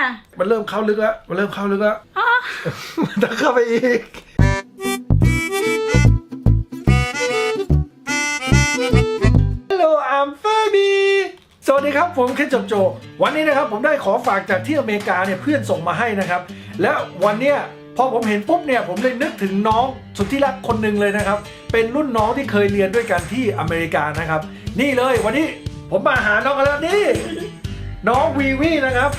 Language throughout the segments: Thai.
อะมันเริ่มเข้าลึกแล้ว มันเริ่มเข้าลึกแล้วอ๋อมันต้องเข้าไปอีก Hello I'm Fabi สวัสดีครับ ผมเคนจบโจ วันนี้นะครับผมได้ขอฝากจากที่อเมริกาเนี่ยเพื่อนส่งมาให้นะครับ และวันเนี้ยพอผมเห็นปุ๊บเนี่ยผมเลยนึกถึงน้องสุดที่รักคนหนึ่งเลยนะครับ เป็นรุ่นน้องที่เคยเรียนด้วยกันที่อเมริกานะครับ นี่เลยวันนี้ผมมาหาน้องกันแล้วนี่ น้องวีวีนะครับ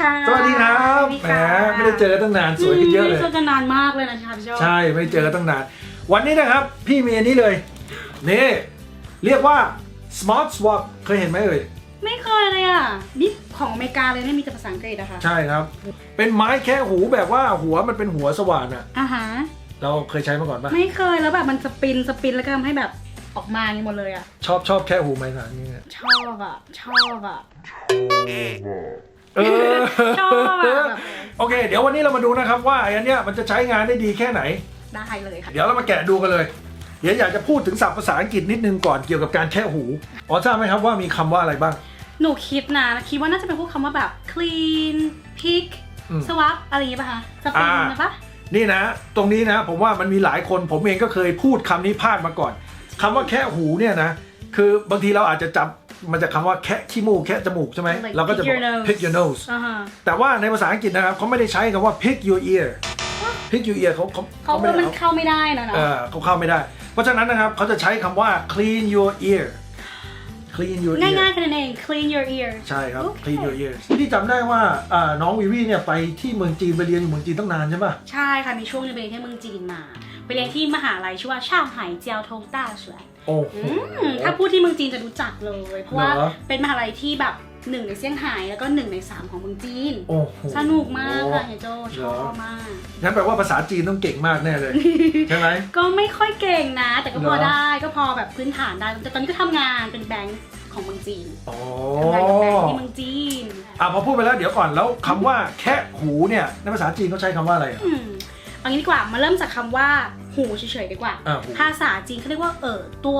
ค่ะสวัสดีครับสวัสดีแหมค่ะไม่ได้เจอกันตั้งนานสวยขึ้นเยอะเลยไม่ได้เจอกันนานมากเลยนะคะพี่โจใช่ไม่เจอกันตั้งนาน วันนี้นะครับ พี่มีอันนี้เลยนี่เรียกว่า smart swap เคยเห็นไหมเอ่ยไม่เคยเลยอะนี่ของอเมริกาเลยไม่มีแต่ภาษาอังกฤษอะค่ะใช่ครับ เป็นไม้แค่หูแบบว่าหัวมันเป็นหัวสว่านอะอ่าฮะเราเคยใช้มาก่อนปะไม่เคยแล้วแบบมันสปินสปินแล้วก็ทำให้แบบออกมาอย่างนี้หมดเลยอะชอบชอบแค่หูไม้สานนี่ชอบอะชอบอะ เออชอบอะแบบโอเค เดี๋ยววันนี้เรามาดูนะครับว่าไอ้อันเนี้ยมันจะใช้งานได้ดีแค่ไหน ได้เลยค่ะ เดี๋ยวเรามาแกะดูกันเลย เดี๋ยวอยากจะพูดถึงศัพท์ภาษาอังกฤษนิดนึงก่อนเกี่ยวกับการแค่หูอ๋อทราบไหมครับว่ามีคำว่าอะไรบ้าง หนูคิดนะคิดว่าน่าจะเป็นพวกคำว่าแบบ clean pick อืม swap อะไรอย่างงี้ป่ะคะสปินอ่านะปะนี่นะ ตรงนี้นะผมว่ามันมีหลายคนผมเองก็เคยพูดคำนี้พลาดมาก่อนคำว่าแค่หูเนี่ยนะ คือบางทีเราอาจจะจับ มันจะคำว่าแค่ขี้มูกแค่จมูกใช่ไหม Like เราก็จะบอก pick your nose pick your nose อ่าฮะ แต่ว่าในภาษาอังกฤษนะครับเขาไม่ได้ใช้คำว่า pick your ear pick your ear เขาเขาเขาไม่ก็ได้มันเอาเข้าไม่ได้นะเนาะเออเขาเข้าไม่ได้ เพราะฉะนั้นนะครับเขาจะใช้คำว่า clean your ear clean your ear ง่ายๆแค่นั้นเอง clean your ears ใช่ครับ โอเค clean your ears ที่จำได้ว่าอ่าน้องวีวีเนี่ยไปที่เมืองจีนไปเรียนอยู่เมืองจีนตั้งนานใช่ปะใช่ค่ะ มีช่วงหนึงไปเรียนที่เมืองจีนมา ไปเรียนที่มหาลัยชื่อว่าช่างไห่เจียวทงต้าสวน โอ้โห อืมถ้าพูดที่เมืองจีนจะรู้จักเลย เพราะว่าเหรอ เป็นมหาลัยที่แบบหนึ่งในเซี่ยงไฮ้แล้วก็หนึ่งในสามของเมืองจีน โอ้โห สนุกมากค่ะเฮยโจชเหรออบมาก งั้นแปลว่าภาษาจีนต้องเก่งมากแน่เลย ใช่ไหม ก็ไม่ค่อยเก่งนะ แต่ก็พอเหรอ ได้ก็พอแบบพื้นฐานได้ แต่ตอนนี้ก็ทำงานเป็นแบงค์ของเมืองจีนอ๋อทำงานกับแบงค์ที่เมืองจีนอะพอพูดไปแล้วเดี๋ยวก่อนแล้วคำว่าแค่หูเนี่ยในภาษาจีนเขาใช้คำว่าอะไรอะอืมเอางี้ดีกว่ามาเริ่มจากคำว่า หูเฉยๆดีกว่า อะหูภาษาจีนเขาเรียกว่า เออตัว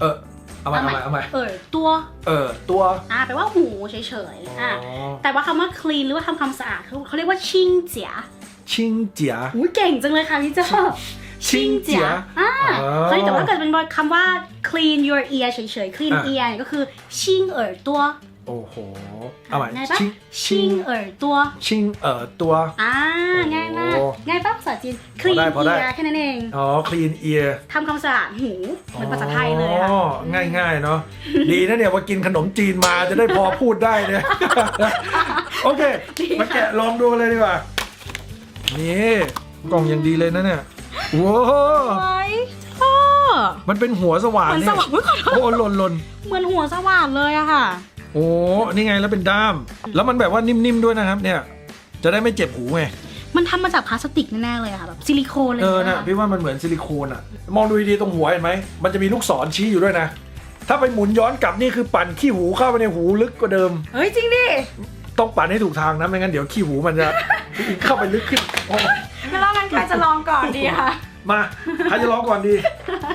เออเอาใหม่เอาใหม่เอาใหม่เออตัวเออตัวอ่าแปลว่าหูเฉยๆอะแต่ว่าคำว่า clean หรือว่าทำความสะอาดเขาเขาเรียกว่าชิงเจียชิงเจียอุ้ยเก่งจังเลยค่ะพี่เจ้าชิงเจียอ่าอ๋อเฮ้ยแต่ว่าถ้าเกิดเป็นคำว่า clean your ear เฉยๆ clean อะ ear เนี่ยก็คือชิงเอ๋อตัว โอ้โห เอาใหม่ง่ายปะชิงชิงเอ๋อตัว ชิงเออตัว อ่า ง่ายมาก โอ้ง่ายปะภาษาจีนพอ clean ได้พอได้ ear แค่นั้นเองอ๋อ clean ear ทำความสะอาดหู เหมือนภาษาไทยเลยค่ะ อ๋อง่ายๆ เนาะ ดีนะเนี่ยว่ากินขนมจีนมาจะได้พอพูดได้เนี่ย โอเค ดีค่ะ มาแกะลองดูกันเลยดีกว่า นี่กล่องยังดีเลยนะเนี่ยโว้าวไว้ชอบมันเป็นหัวสว่านเหมือนเนี่สยว่านอุ๊ยขอโทษโอ้หล่นหล่นเหมือนหัวสว่านเลยอะค่ะ โอ้นี่ไงแล้วเป็นด้าม แล้วมันแบบว่านิ่มๆด้วยนะครับ เนี่ย จะได้ไม่เจ็บหูไงมันทำมาจากพลาสติกแน่ๆเลยอะค่ะแบบซิลิโคนเลยเออนะค่ะพี่ว่ามันเหมือนซิลิโคนอะมองดูดีๆตรงหัวเห็นไหมมันจะมีลูกศรชี้อยู่ด้วยนะ ถ้าไปหมุนย้อนกลับนี่คือปั่นขี้หูเข้าไปในหูลึกกว่าเดิม เฮ้ยจริงดิต้องปั่นให้ถูกทางนะไม่งั้นเดี๋ยวขี้หูมันจะ เข้าไปลึกขึ้นโอ้แล้วเรางั้นใครจะลองก่อนดีคะมาใครจะร้องก่อนดี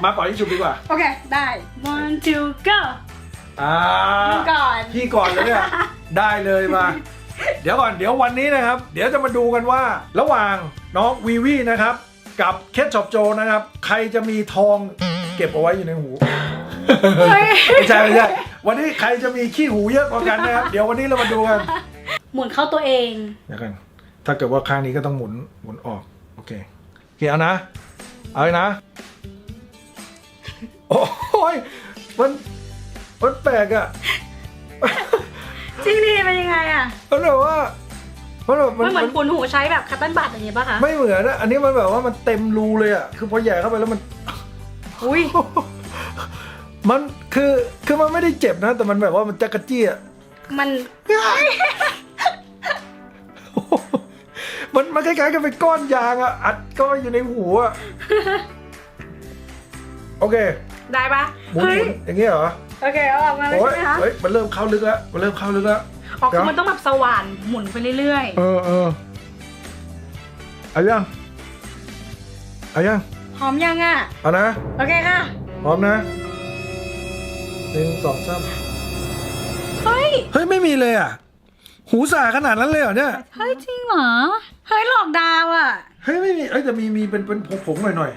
มาก่อนที่ชุบดีกว่าโอเคได้ one two go อ่ามึงก่อน พี่ก่อนเลยเนี่ย ได้เลยมา เดี๋ยวก่อนเดี๋ยววันนี้นะครับ เดี๋ยวจะมาดูกันว่า ระหว่างน้องวีวีนะครับ กับเคทช็อปโจนะครับ ใครจะมีทองเก็บเอาไว้อยู่ในหู เฮ้ย ไม่ใช่ไม่ใช่วันนี้ใครจะมีขี้หูเยอะกว่ากันนะครับ เดี๋ยววันนี้เรามาดูกันหมุนเข้าตัวเอง เดี๋ยวกัน ถ้าเกิดว่าข้างนี้ก็ต้องหมุนหมุนออก โอเคโอเคเอานะ เอาเลยนะ โอ้ยมัน มันแปลกอะจริงดิเป็นยังไงอะมันแบบว่ามันแบบมันเหมือนมันปุนหูใช้แบบคัตตันบัตอย่างงี้ป่ะคะไม่เหมือนนะอันนี้มันแบบว่ามันเต็มรูเลยอะคือพอแหย่เข้าไปแล้วมันอุ้ยมันคือคือมันไม่ได้เจ็บนะ แต่มันแบบว่ามันจักระจี้อะมันมันมันคล้ายๆกับเป็นก้อนยางอะอัดก้อนอยู่ในหูอะโอเค ได้ปะหมุนเฮ้ยหมุนอย่างเงี้ยเหรอ โอเคเอาออกมาเลยโอ้ยใช่ไหมคะเฮ้ยมันเริ่มเข้าลึกแล้วมันเริ่มเข้าลึกแล้ว ออกคือมันต้องแบบสว่านหมุนไปเรื่อยเออเออเอายังเอายังๆพร้อมยังอะเอานะโอเคค่ะ พร้อมนะหนึ่งสองสามเฮ้ย เฮ้ยไม่มีเลยอะ หูสาขนาดนั้นเลยเหรอเนี่ยเฮ้ย จริงเหรอ เฮ้ย หลอกดาวอะ เฮ้ยไม่มีเอ้ยแต่มีมีเป็นเป็นผงๆหน่อยหน่อย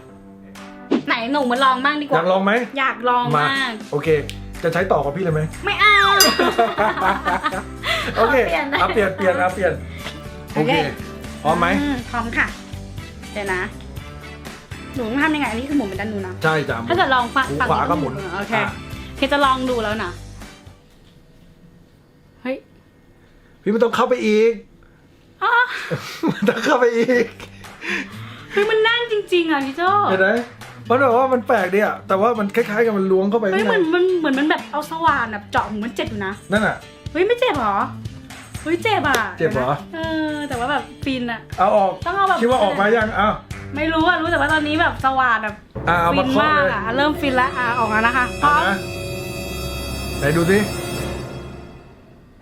ไหนหนูมาลองบ้างดีๆกอยาว่ากลองไหมอยากลองมามากโอเค จะใช้ต่อกับพี่เลยไหม ไม่เอา โอเคเปลี่ยนได้เอาเปลี่ยนเปลี่ยนเอาเปลี่ยนโอเคโอเค พร้อมไหม พร้อมค่ะ เดี๋ยวนะ หนูต้องทำยังไงอันนี้คือหมุนเป็นด้านนู้นนะ ใช่จ้ะถ้าเกิดลองฝั่งหูฝั่งขวาก็หมุนโอเคอะเคจะลองดูแล้วนะ เฮ้ยพี่ไม่ต้องเข้าไปอีกอ๋อมันต้องเข้าไปอีกเฮ้ยมันแน่นจริง ๆ อะพี่โจเห็นไหม มันแบบว่ามันแปลกดีอะแต่ว่ามันคล้ายๆกับมันล้วงเข้าไปเฮ้ยข้างเหในมือนมันเหมือนมันแบบเอาสว่านแบบเจาะหูมันเจ็บอยู่นะ นั่นอะเฮ้ยไม่เจ็บเหรอ เฮ้ยเจ็บอะเจ็บเหรอ เออ แต่ว่าแบบฟินอะเอาออก ต้องเอาแบบคิดว่าออกมายังเอาไม่รู้อะรู้แต่ว่าตอนนี้แบบสว่านแบบอะเอาฟิมานเคาะมากเลยอะเริ่มฟินแล้วอะออกแล้วนะคะพร้อเอามนะไหนดูสิ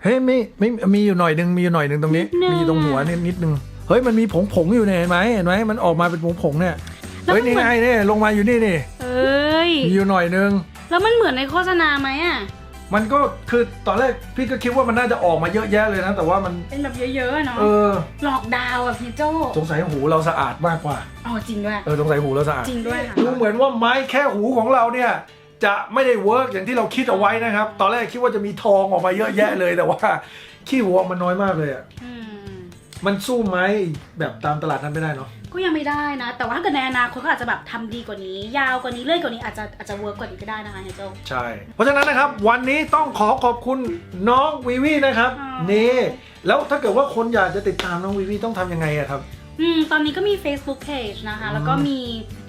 เฮ้ยไม่ไม่มีอยู่หน่อยหนึ่งมีอยู่หน่อยหนึ่งตรงนี้ มีตรงหัวนิดนิดนึงเฮ้ยมันมีผงผงๆอยู่เนี่ยเห็นไหมเห็นไหมมันออกมาเป็นผงผงๆเนี่ย เฮ้ยนี่ไงเนี่ยลงมาอยู่นี่นี่เอ้ย มีอยู่หน่อยหนึง แล้วมันเหมือนในโฆษณาไหมอะ มันก็คือตอนแรกพี่ก็คิดว่ามันน่าจะออกมาเยอะแยะเลยนะ แต่ว่ามัน เป็นแบบเยอะๆอะเนาะ เออ หลอกดาวอะพี่โจสงสัยหูเราสะอาดมากกว่า อ๋อจริงด้วย เออสงสัยหูเราสะอาด จริงด้วยค่ะ ดูเหมือนว่าไม้แค่หูของเราเนี่ยจะไม่ได้เวิร์กอย่างที่เราคิดเอาไว้นะครับ ตอนแรกคิดว่าจะมีทองออกมาเยอะแยะเลยแต่ว่า ขี้หัวมันน้อยมากเลยอะอืม มันสู้ไม้แบบตามตลาดนั้นไม่ได้เนาะ ก็ยังไม่ได้นะ แต่ว่าถ้าเกิดในอนาคตก็อาจจะแบบทำดีกว่านี้ ยาวกว่านี้เลื่อยกว่านี้อาจจะอาจจะเวิร์กกว่านี้ก็ได้นะคะเฮยโจ ใช่ เพราะฉะนั้นนะครับวันนี้ต้องขอขอบคุณน้องวีวีนะครับอ๋อ นี่แล้วถ้าเกิดว่าคนอยากจะติดตามน้องวีวีต้องทำยังไงอะครับ อืมตอนนี้ก็มี Facebook Page นะคะ แล้วก็มี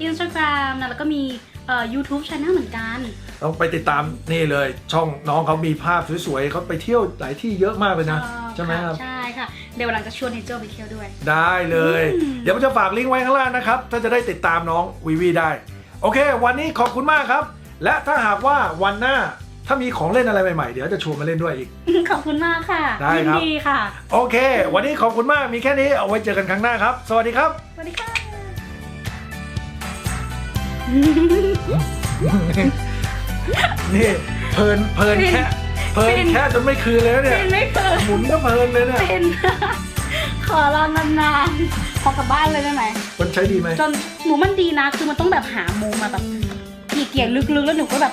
Instagram นะแล้วก็มีเอ่อ YouTube Channel เหมือนกัน ต้องไปติดตามนี่เลย ช่องน้องเขามีภาพสวยๆเขาไปเที่ยวหลายที่เยอะมากเลยนะ ใช่ไหมครับ ใช่ค่ะ เดี๋ยววันหลังจะชวนเฮยโจไปเที่ยวด้วย ได้เลยอืมเดี๋ยวผมจะฝากลิงก์ไว้ข้างล่างนะครับ ถ้าจะได้ติดตามน้องวีวีได้ โอเค วันนี้ขอบคุณมากครับ และถ้าหากว่าวันหน้าถ้ามีของเล่นอะไรใหม่ๆ เดี๋ยวจะชวนมาเล่นด้วยอีก ขอบคุณมากค่ะได้ครับยินดีค่ะ โอเค วันนี้ขอบคุณมากมีแค่นี้เอาไว้เจอกันครั้งหน้าครับ สวัสดีครับ สวัสดีค่ะ นี่เพลินเพลินแค่เพลินฟินแค่จนไม่คืนเลยนะเนี่ยเป็นไม่เกินหมุนก็เพลินเลยเนี่ยเป็นขอลองนานๆขอกลับบ้านเลยได้ไหมมันใช้ดีไหมจนหนูมันดีนะ คือมันต้องแบบหามุมมาแบบเกี่ยๆลึกๆ แล้วหนูก็แบบ